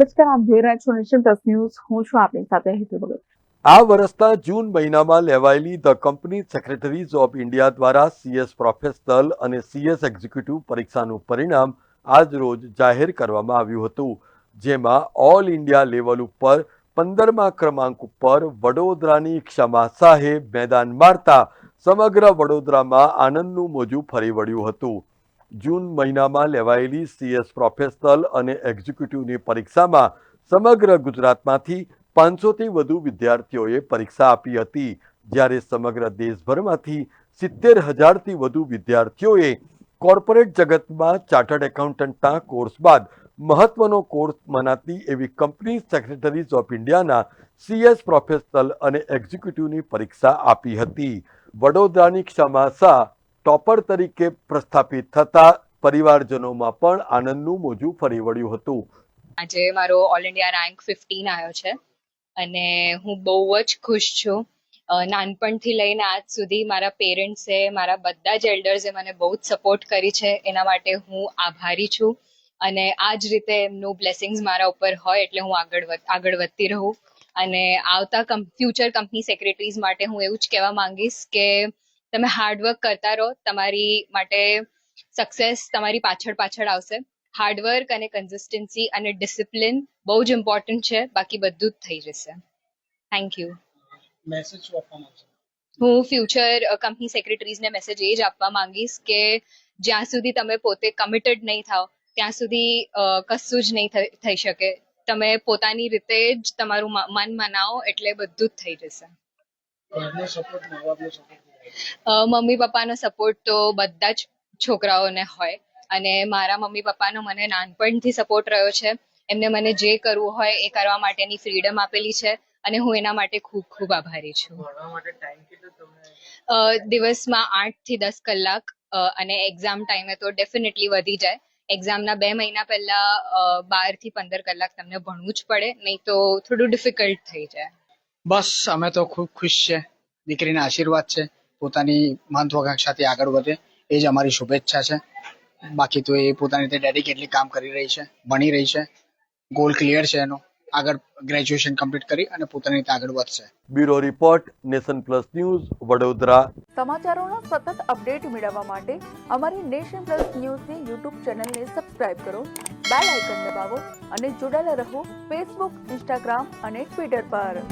નમસ્કાર, આપ જોઈ રહ્યા છો નેશન પ્લસ ન્યૂઝ. હું છું આપની સાથે હેતુ ભગત. આ વર્ષના જૂન મહિનામાં લેવાયેલી the company secretaries of India દ્વારા સીએસ પ્રોફેશનલ અને સીએસ એક્ઝિક્યુટિવ પરીક્ષાનું પરિણામ આજ રોજ જાહેર કરવામાં આવ્યું હતું, જેમાં ઓલ ઇન્ડિયા લેવલ ઉપર પંદરમા ક્રમાંક ઉપર વડોદરાની ક્ષમા શાહે મેદાન મારતા સમગ્ર વડોદરામાં આનંદનું મોજું ફરી વળ્યું હતું. જૂન મહિનામાં લેવાયેલી સીએસ પ્રોફેશનલ અને એક્ઝિક્યુટિવની પરીક્ષામાં સમગ્ર ગુજરાતમાંથી પાંચસોથી વધુ વિદ્યાર્થીઓએ પરીક્ષા આપી હતી. જ્યારે સમગ્ર દેશભરમાંથી સિત્તેર હજારથી વધુ વિદ્યાર્થીઓએ કોર્પોરેટ જગતમાં ચાર્ટર્ડ એકાઉન્ટન્ટના કોર્સ બાદ મહત્વનો કોર્સ મનાતી એવી કંપની સેક્રેટરીઝ ઓફ ઇન્ડિયાના સીએસ પ્રોફેશનલ અને એક્ઝિક્યુટિવની પરીક્ષા આપી હતી. વડોદરાની ક્ષમા શાહ ટોપર તરીકે પ્રસ્થાપિત થતા પરિવારજનોમાં પણ આનંદનું મોજું ફરી વળ્યું હતું. આજે મારો ઓલ ઇન્ડિયા રેન્ક ફિફ્ટીન આવ્યો છે અને હું બહુ જ ખુશ છું. નાનપણથી લઈને આજ સુધી મારા પેરેન્ટ્સે મારા બધા જ એલ્ડર્સે મને બહુ જ સપોર્ટ કરી છે. એના માટે હું આભારી છું અને આ જ રીતે એમનું બ્લેસિંગ્સ મારા ઉપર હોય એટલે હું આગળ આગળ વધતી રહું. અને આવતા ફ્યુચર કંપની સેક્રેટરીઝ માટે હું એવું જ કહેવા માંગીશ કે તમે હાર્ડવર્ક કરતા રહો તમારી માટે સક્સેસ તમારી પાછળ પાછળ આવશે. હાર્ડવર્ક અને કન્સિસ્ટન્સી અને ડિસિપ્લિન બહુ જ ઇમ્પોર્ટન્ટ છે બાકી બધું જ થઈ જશે. થેન્ક યુ મેસેજ હું ફ્યુચર કંપની સેક્રેટરીઝને મેસેજ એ જ આપવા માંગીશ કે જ્યાં સુધી તમે પોતે કમિટેડ નહીં થાઓ ત્યાં સુધી કશું જ નહીં થઈ શકે. તમે પોતાની રીતે જ તમારું મન મનાવો એટલે બધું જ થઈ જશે. ઘરનો સપોર્ટ મા બાપનો સપોર્ટ અ, મમ્મી પપ્પાનો સપોર્ટ તો બધા જ છોકરાઓને હોય. અને મારા મમ્મી પપ્પાનો મને નાનપણથી સપોર્ટ રહ્યો છે. એમને મને જે કરવું હોય એ કરવા માટેની ફ્રીડમ આપેલી છે. અને હું એના માટે ખૂબ ખૂબ આભારી છું. દિવસમાં આઠથી દસ કલાક. અને એક્ઝામ ટાઈમે તો ડેફિનેટલી વધી જાય. એક્ઝામના બે મહિના પહેલા બારથી પંદર કલાક તમને ભણવું જ પડે. નહીં તો થોડું ડિફિકલ્ટ થઈ જાય. બસ અમે તો ખૂબ ખુશ છે. દીકરીના આશીર્વાદ છે. પોતાની મહત્વાકાંક્ષાથી આગળ વધે. એ જ અમારી શુભેચ્છા છે. બાકી તો એ પોતાની રીતે ડેડિકેટલી કામ કરી રહી છે ભણી રહી છે. ગોલ ક્લિયર છે એનો. આગળ ગ્રેજ્યુએશન કમ્પ્લીટ કરી અને પોતાની રીતે આગળ વધશે. Bureau report nation plus news Vadodara. સમાચારોના સતત અપડેટ મેળવવા માટે અમારી નેશન પ્લસ ન્યૂઝની યુટ્યુબ ચેનલને સબસ્ક્રાઇબ કરો બેલ આઇકન દબાવો અને જોડાયેલા રહો ફેસબુક ઇન્સ્ટાગ્રામ અને ટ્વિટર પર.